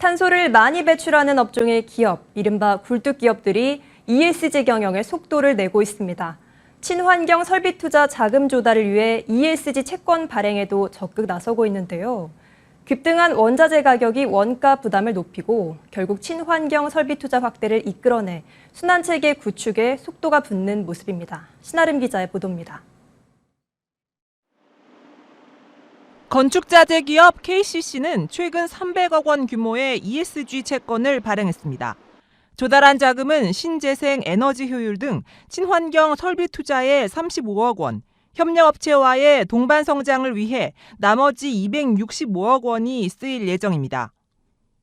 탄소를 많이 배출하는 업종의 기업, 이른바 굴뚝 기업들이 ESG 경영에 속도를 내고 있습니다. 친환경 설비 투자 자금 조달을 위해 ESG 채권 발행에도 적극 나서고 있는데요. 급등한 원자재 가격이 원가 부담을 높이고 결국 친환경 설비 투자 확대를 이끌어내 순환 체계 구축에 속도가 붙는 모습입니다. 신아름 기자의 보도입니다. 건축자재 기업 KCC는 최근 300억 원 규모의 ESG 채권을 발행했습니다. 조달한 자금은 신재생 에너지 효율 등 친환경 설비 투자에 35억 원, 협력업체와의 동반 성장을 위해 나머지 265억 원이 쓰일 예정입니다.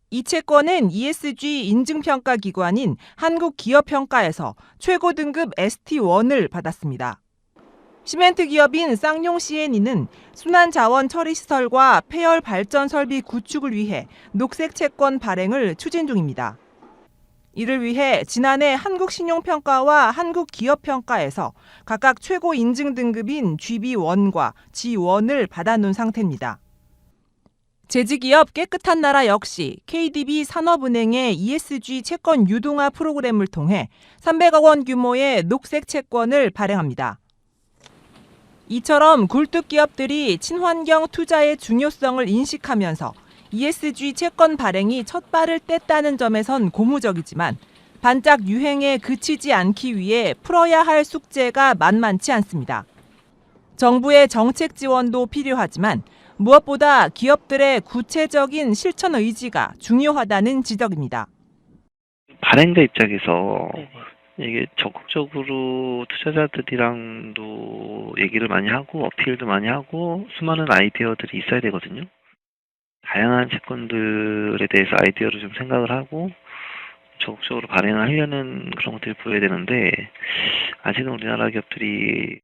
이 채권은 ESG 인증평가 기관인 한국기업평가에서 최고 등급 ST1을 받았습니다. 시멘트 기업인 쌍용 CNE는 순환 자원 처리 시설과 폐열 발전 설비 구축을 위해 녹색 채권 발행을 추진 중입니다. 이를 위해 지난해 한국신용평가와 한국기업평가에서 각각 최고 인증 등급인 GB1과 G1을 받아놓은 상태입니다. 제지기업 깨끗한 나라 역시 KDB 산업은행의 ESG 채권 유동화 프로그램을 통해 300억 원 규모의 녹색 채권을 발행합니다. 이처럼 굴뚝 기업들이 친환경 투자의 중요성을 인식하면서 ESG 채권 발행이 첫 발을 뗐다는 점에선 고무적이지만 반짝 유행에 그치지 않기 위해 풀어야 할 숙제가 만만치 않습니다. 정부의 정책 지원도 필요하지만 무엇보다 기업들의 구체적인 실천 의지가 중요하다는 지적입니다. 발행자 입장에서 이게 적극적으로 투자자들이랑도 얘기를 많이 하고 어필도 많이 하고 수많은 아이디어들이 있어야 되거든요. 다양한 채권들에 대해서 아이디어를 좀 생각을 하고 적극적으로 발행을 하려는 그런 것들이 보여야 되는데 아직은 우리나라 기업들이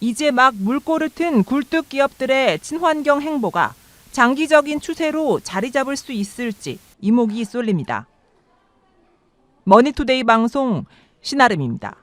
이제 막 물꼬를 튼 굴뚝 기업들의 친환경 행보가 장기적인 추세로 자리 잡을 수 있을지 이목이 쏠립니다. 머니투데이 방송 신아름입니다.